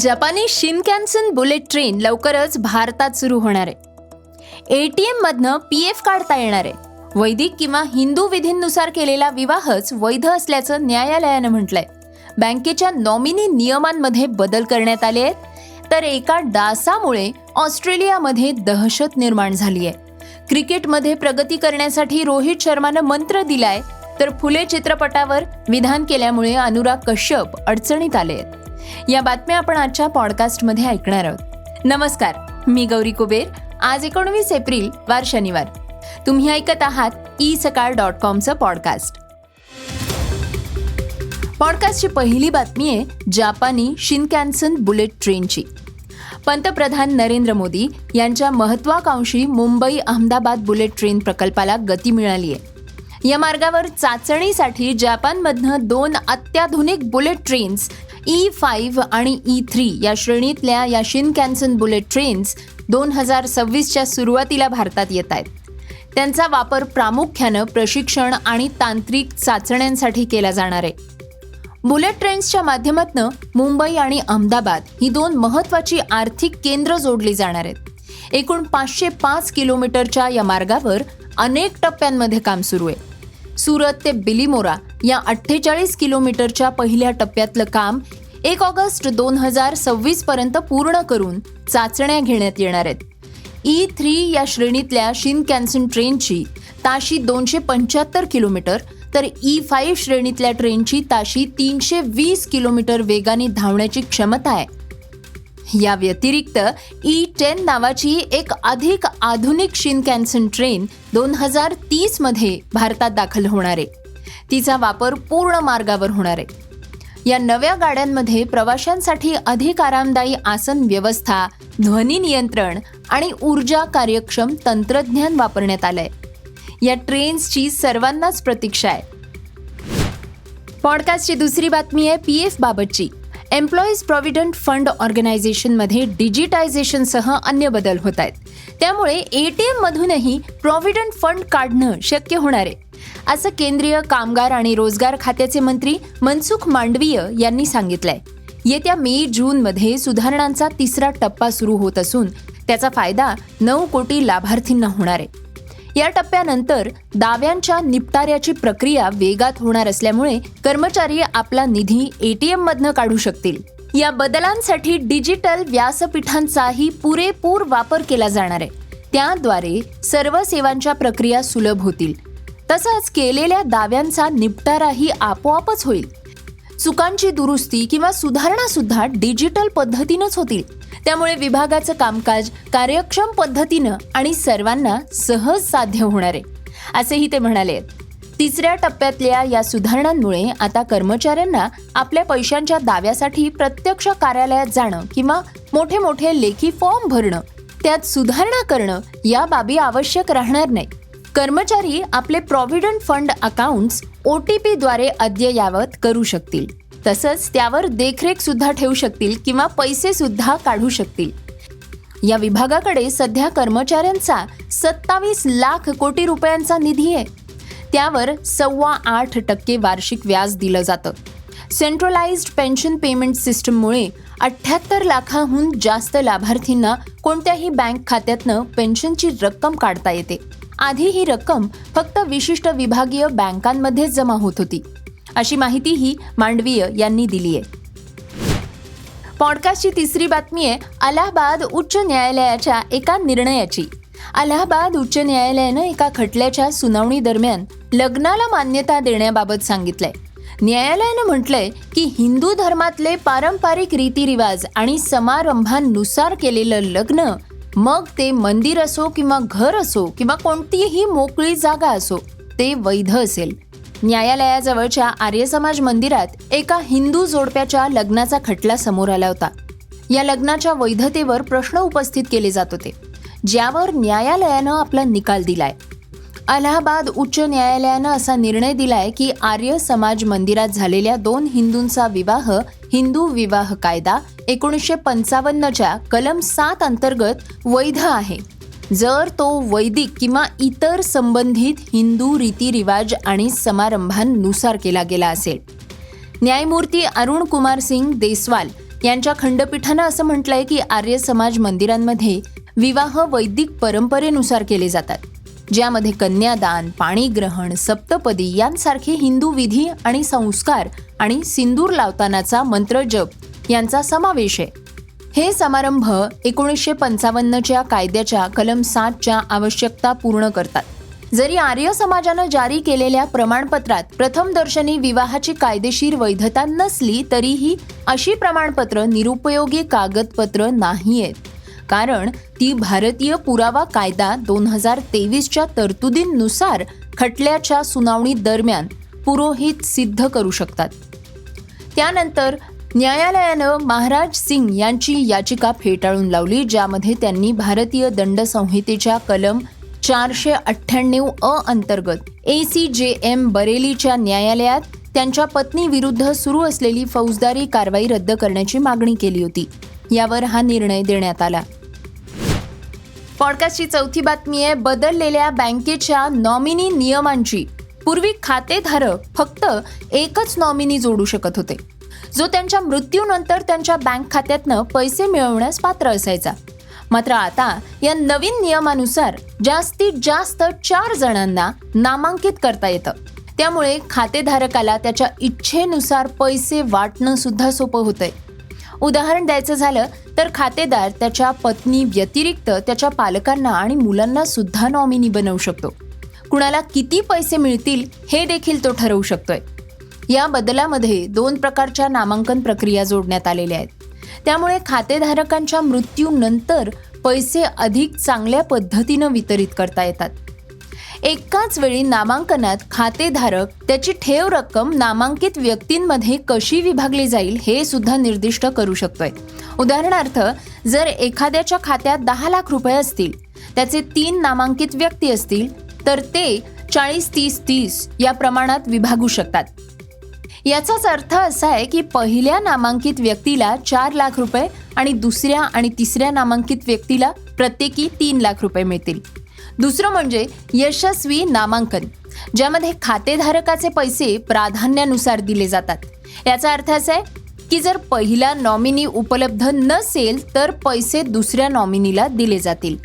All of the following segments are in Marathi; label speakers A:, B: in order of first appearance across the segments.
A: जपानी शिनकॅन्सन बुलेट ट्रेन लवकरच भारतात सुरू होणार आहे. ए टी एममधनं पी एफ काढता येणार आहे. वैदिक किंवा हिंदू विधींनुसार केलेला विवाहच वैध असल्याचं न्यायालयानं म्हटलंय. बँकेच्या नॉमिनी नियमांमध्ये बदल करण्यात आले आहेत. तर एका डासामुळे ऑस्ट्रेलियामध्ये दहशत निर्माण झाली आहे. क्रिकेटमध्ये प्रगती करण्यासाठी रोहित शर्मानं मंत्र दिलाय. तर फुले चित्रपटावर विधान केल्यामुळे अनुराग कश्यप अडचणीत आले आहेत. या बातम्या आपण आजच्या पॉडकास्टमध्ये ऐकणार आहोत. नमस्कार मी गौरी कुबेर. आज एकोणवीस एप्रिल वार शनिवार. तुम्ही ऐकत आहात ई सकाळ डॉट कॉमचं पॉडकास्ट पॉडकास्टची पहिली बातमी आहे जापानी शिनकॅन्सन बुलेट ट्रेनची. पंतप्रधान नरेंद्र मोदी यांच्या महत्वाकांक्षी मुंबई अहमदाबाद बुलेट ट्रेन प्रकल्पाला गती मिळाली आहे या मार्गावर चाचणीसाठी जपानमधनं दोन अत्याधुनिक बुलेट ट्रेन्स ई फाईव्ह आणि ई थ्री या श्रेणीतल्या या शिन कॅन्सन बुलेट ट्रेन्स दोन हजार सव्वीसच्या सुरुवातीला भारतात येत आहेत. त्यांचा वापर प्रामुख्यानं प्रशिक्षण आणि तांत्रिक चाचण्यांसाठी केला जाणार आहे. बुलेट ट्रेन्सच्या माध्यमातून मुंबई आणि अहमदाबाद ही दोन महत्वाची आर्थिक केंद्र जोडली जाणार आहेत. एकूण पाचशे पाच किलोमीटरच्या या मार्गावर अनेक टप्प्यांमध्ये काम सुरू आहे. सुरत ते बिलिमोरा या अठ्ठेचाळीस किलोमीटरच्या पहिल्या टप्प्यातलं काम एक ऑगस्ट दोन हजार सव्वीस पर्यंत पूर्ण करून चाचण्या घेण्यात येणार आहेत. ई थ्री या श्रेणीतल्या शिनकॅन्सन ट्रेनची ताशी दोनशे पंच्याहत्तर किलोमीटर तर ई फाईव्ह श्रेणीतल्या ट्रेनची ताशी तीनशे वीस किलोमीटर वेगाने धावण्याची क्षमता आहे. या व्यतिरिक्त e ई टेन नावाची एक अधिक आधुनिक शिनकॅन्सन ट्रेन दोन हजार तीसमध्ये भारतात दाखल होणार आहे. तिचा वापर पूर्ण मार्गावर होणार आहे. या नव्या गाड्यांमध्ये प्रवाशांसाठी अधिक आरामदायी आसन व्यवस्था ध्वनी नियंत्रण आणि ऊर्जा कार्यक्षम तंत्रज्ञान वापरण्यात आलंय. या ट्रेन्सची सर्वांनाच प्रतीक्षा आहे. पॉडकास्टची दुसरी बातमी आहे पी एफ बाबतची. एम्प्लॉईज प्रॉव्हिडंट फंड ऑर्गनायझेशनमध्ये डिजिटायझेशनसह अन्य बदल होत आहेत. त्यामुळे ए टी एममधूनही प्रॉव्हिडंट फंड काढणं शक्य होणार आहे. असं केंद्रीय कामगार आणि रोजगार खात्याचे मंत्री मनसुख मांडवीय यांनी सांगितलंय. येत्या मे जूनमध्ये सुधारणांचा तिसरा टप्पा सुरू होत असून त्याचा फायदा नऊ कोटी लाभार्थींना होणार आहे. या टप्प्यानंतर दाव्यांच्या निपटाऱ्याची प्रक्रिया वेगात होणार असल्यामुळे कर्मचारी आपला निधी एटीएम मधनं काढू शकतील. या बदलांसाठी डिजिटल व्यासपीठांचाही पुरेपूर वापर केला जाणार आहे. त्याद्वारे सर्व सेवांच्या प्रक्रिया सुलभ होतील. तसंच केलेल्या दाव्यांचा निपटाराही आपोआपच होईल. चुकांची दुरुस्ती किंवा सुधारणा सुद्धा डिजिटल पद्धतीनंच होतील. त्यामुळे विभागाचं कामकाज कार्यक्षम पद्धतीनं आणि सर्वांना सहज साध्य होणार आहे. असेही ते म्हणाले. तिसऱ्या टप्प्यातल्या या सुधारणांमुळे आता कर्मचाऱ्यांना आपल्या पैशांच्या दाव्यासाठी प्रत्यक्ष कार्यालयात जाणं किंवा मोठे मोठे लेखी फॉर्म भरणं त्यात सुधारणा करणं या बाबी आवश्यक राहणार नाही. कर्मचारी आपले provident fund accounts O T पीद्वारे अद्ययावत करू शकतील. तसंच त्यावर देखरेख सुद्धा ठेवू शकतील किंवा पैसे सुद्धा काढू शकतील. या विभागाकडे सध्या कर्मचाऱ्यांचा सत्तावीस लाख कोटी रुपयांचा निधी आहे. त्यावर सव्वा आठ टक्के वार्षिक व्याज दिलं जातं. सेंट्रलाइज्ड पेन्शन पेमेंट सिस्टममुळे अठ्ठ्याहत्तर लाखाहून जास्त लाभार्थींना कोणत्याही बँक खात्यातनं पेन्शनची रक्कम काढता येते. आधी ही रक्कम फक्त विशिष्ट विभागीय बँकांमध्येच जमा होत होती. अशी माहितीही मांडवीय यांनी दिली आहे पॉडकास्टची तिसरी बातमी आहे अलाहाबाद उच्च न्यायालयाच्या एका निर्णयाची. अलाहाबाद उच्च न्यायालयानं एका खटल्याच्या सुनावणी दरम्यान लग्नाला मान्यता देण्याबाबत सांगितलंय. न्यायालयानं म्हटलंय की हिंदू धर्मातले पारंपरिक रीतिरिवाज आणि समारंभांनुसार केलेलं लग्न मग ते मंदिर असो किंवा घर असो किंवा कोणतीही मोकळी जागा असो ते वैध असेल. न्यायालयाजवळच्या आर्य समाज मंदिरात एका हिंदू जोडप्याच्या लग्नाचा खटला समोर आला होता. या लग्नाच्या वैधतेवर प्रश्न उपस्थित केले जात होते. ज्यावर न्यायालयानं आपला निकाल दिलाय. अलाहाबाद उच्च न्यायालयानं असा निर्णय दिलाय की आर्य समाज मंदिरात झालेल्या दोन हिंदूंचा विवाह हिंदू विवाह कायदा एकोणीसशे पंचावन्नच्या कलम सात अंतर्गत वैध आहे. जर तो वैदिक किंवा इतर संबंधित हिंदू रीतिरिवाज आणि समारंभांनुसार केला गेला असेल. न्यायमूर्ती अरुण कुमार सिंग देसवाल यांच्या खंडपीठानं असं म्हटलंय की आर्य समाज मंदिरांमध्ये विवाह वैदिक परंपरेनुसार केले जातात. ज्यामध्ये कन्यादान पाणीग्रहण सप्तपदी यांसारखे हिंदू विधी आणि संस्कार आणि सिंदूर लावतानाचा मंत्रजप यांचा समावेश आहे. हे समारंभ एकोणीसशे पंचावन्नच्या कायद्याच्या कलम सातच्या आवश्यकता पूर्ण करतात. जरी आर्य समाजानं जारी केलेल्या प्रमाणपत्रात प्रथम दर्शनी विवाहाची कायदेशीर वैधता नसली तरीही अशी प्रमाणपत्र निरुपयोगी कागदपत्र नाही आहेत कारण ती भारतीय पुरावा कायदा दोन हजार तेवीसच्या तरतुदींनुसार खटल्याच्या सुनावणी दरम्यान पुरोहित सिद्ध करू शकतात. त्यानंतर न्यायालयानं महाराज सिंग यांची याचिका फेटाळून लावली ज्यामध्ये त्यांनी भारतीय दंड संहितेच्या कलम चारशे अठ्ठ्याण्णव अ अंतर्गत ए सी जे एम बरेलीच्या न्यायालयात त्यांच्या पत्नीविरुद्ध सुरू असलेली फौजदारी कारवाई रद्द करण्याची मागणी केली होती. यावर हा निर्णय देण्यात आला. पॉडकास्टची चौथी बातमी आहे बदललेल्या बँकेच्या नॉमिनी नियमांची. पूर्वी खातेधारक फक्त एकच नॉमिनी जोडू शकत होते. जो त्यांच्या मृत्यूनंतर त्यांच्या बँक खात्यातनं पैसे मिळवण्यास पात्र असायचा. मात्र आता या नवीन नियमानुसार जास्तीत जास्त चार जणांना नामांकित करता येतं. त्यामुळे खातेधारकाला त्याच्या इच्छेनुसार पैसे वाटणं सुद्धा सोपं होतंय. उदाहरण द्यायचं झालं तर खातेदार त्याच्या पत्नी व्यतिरिक्त त्याच्या पालकांना आणि मुलांना सुद्धा नॉमिनी बनवू शकतो. कुणाला किती पैसे मिळतील हे देखील तो ठरवू शकतोय. या बदलामध्ये दोन प्रकारच्या नामांकन प्रक्रिया जोडण्यात आलेल्या आहेत. त्यामुळे खातेधारकांच्या मृत्यूनंतर पैसे अधिक चांगल्या पद्धतीनं वितरित करता येतात. एकाच वेळी नामांकनात खातेधारक त्याची ठेव रक्कम नामांकित व्यक्तींमध्ये कशी विभागली जाईल हे सुद्धा निर्दिष्ट करू शकतोय. उदाहरणार्थ जर एखाद्याच्या खात्यात दहा लाख रुपये असतील त्याचे तीन नामांकित व्यक्ती असतील तर ते चाळीस तीस तीस या प्रमाणात विभागू शकतात. याचाच अर्थ असा आहे की पहिल्या नामांकित व्यक्तीला चार लाख रुपये आणि दुसऱ्या आणि तिसऱ्या नामांकित व्यक्तीला प्रत्येकी तीन लाख रुपये मिळतील. दुसरं म्हणजे यशस्वी नामांकन ज्यामध्ये खातेधारकाचे पैसे प्राधान्यानुसार दिले जातात. याचा अर्थ असा आहे की जर पहिला नॉमिनी उपलब्ध नसेल तर पैसे दुसऱ्या नॉमिनीला दिले जातील.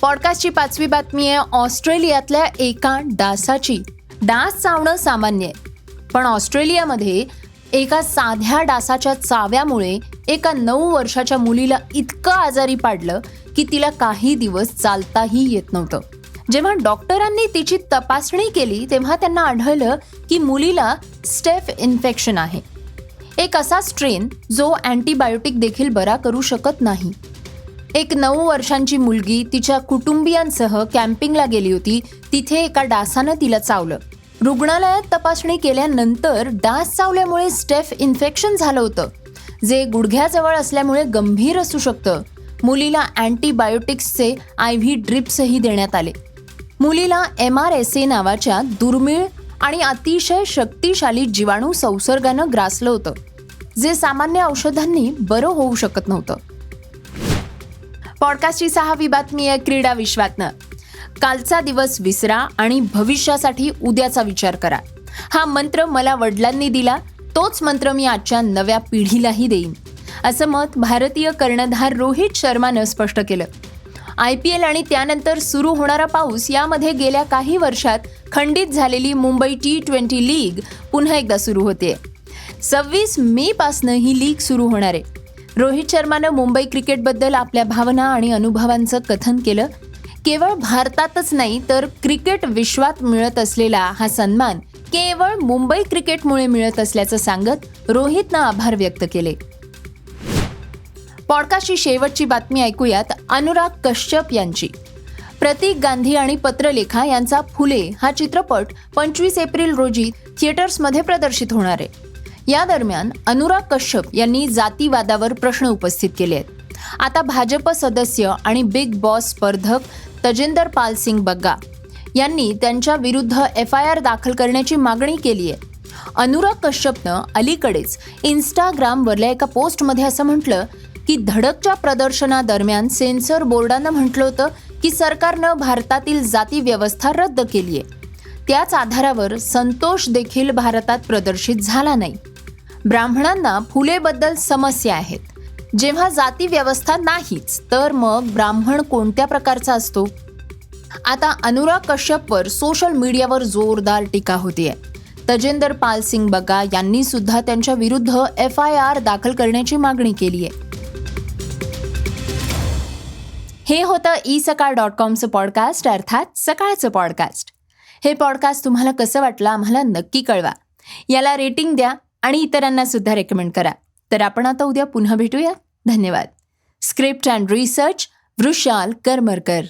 A: पॉडकास्टची पाचवी बातमी आहे ऑस्ट्रेलियातल्या एका डासाची. डास चावणं सामान्य आहे. पण ऑस्ट्रेलियामध्ये एका साध्या डासाच्या चाव्यामुळे एका नऊ वर्षाच्या मुलीला इतकं आजारी पाडलं की तिला काही दिवस चालताही येत नव्हतं. जेव्हा डॉक्टरांनी तिची तपासणी केली तेव्हा त्यांना आढळलं की मुलीला स्टेफ इन्फेक्शन आहे. एक असा स्ट्रेन जो अँटीबायोटिक देखील बरा करू शकत नाही. एक नऊ वर्षांची मुलगी तिच्या कुटुंबियांसह कॅम्पिंगला गेली होती तिथे एका डासानं तिला चावलं. रुग्णालयात तपासणी केल्यानंतर डास चावल्यामुळे स्टेफ इन्फेक्शन झालं होतं जे गुडघ्याजवळ असल्यामुळे गंभीर असू शकतं. मुलीला अँटीबायोटिक्सचे आय व्ही ड्रिप्सही देण्यात आले. मुलीला एम आर एस ए नावाच्या दुर्मिळ आणि अतिशय शक्तिशाली जीवाणू संसर्गानं ग्रासलं होतं जे सामान्य औषधांनी बरं होऊ शकत नव्हतं. पॉडकास्टची सहावी बातमी आहे क्रीडा विश्वातनं. कालचा दिवस विसरा आणि भविष्यासाठी उद्याचा विचार करा. हा मंत्र मला वडिलांनी दिला तोच मंत्र मी आजच्या नव्या पिढीलाही देईन. असं मत भारतीय कर्णधार रोहित शर्मानं स्पष्ट केलं. आय पी एल आणि त्यानंतर सुरू होणारा पाऊस यामध्ये गेल्या काही वर्षात खंडित झालेली मुंबई टी ट्वेंटी लीग पुन्हा एकदा सुरू होते. सव्वीस मे पासनं ही लीग सुरू होणार आहे. रोहित शर्मानं मुंबई क्रिकेटबद्दल आपल्या भावना आणि अनुभवांचं कथन केलं केवळ भारतातच नाही तर क्रिकेट विश्वात मिळत असलेला हा सन्मान केवळ मुंबई क्रिकेटमुळे मिळत असल्याचं सांगत रोहितनं आभार व्यक्त केले. पॉडकास्टची शेवटची बातमी ऐकूयात अनुराग कश्यप यांची. प्रतीक गांधी आणि पत्रलेखा यांचा फुले हा चित्रपट पंचवीस एप्रिल रोजी थिएटर्समध्ये प्रदर्शित होणार आहे. या दरम्यान अनुराग कश्यप यांनी जातीवादावर प्रश्न उपस्थित केले आहेत. आता भाजप सदस्य आणि बिग बॉस स्पर्धक तजेंदर पाल सिंग बग्गा यांनी त्यांच्या विरुद्ध एफ आय आर दाखल करण्याची मागणी केली आहे. अनुराग कश्यपनं अलीकडेच इन्स्टाग्रामवरल्या एका पोस्टमध्ये असं म्हटलं की धडकच्या प्रदर्शनादरम्यान सेन्सर बोर्डानं म्हटलं होतं की सरकारनं भारतातील जाती व्यवस्था रद्द केली आहे. त्याच आधारावर संतोष देखील भारतात प्रदर्शित झाला नाही. ब्राह्मणांना फुलेबद्दल समस्या आहेत. जेव्हा जाती व्यवस्था नाहीच तर मग ब्राह्मण कोणत्या प्रकारचा असतो? आता अनुराग कश्यपवर सोशल मीडियावर जोरदार टीका होतीये. तजेंदर पाल सिंग बगा यांनी सुद्धा त्यांच्या विरुद्ध एफ आय आर दाखल करण्याची मागणी केली आहे हे होतं ई सकाळ डॉट कॉमचं पॉडकास्ट अर्थात सकाळचं पॉडकास्ट हे पॉडकास्ट तुम्हाला कसं वाटलं आम्हाला नक्की कळवा. याला रेटिंग द्या आणि इतरांना सुद्धा रेकमेंड करा. तर आपण आता उद्या पुन्हा भेटूया. धन्यवाद. Script and research Vrushal Karmarkar.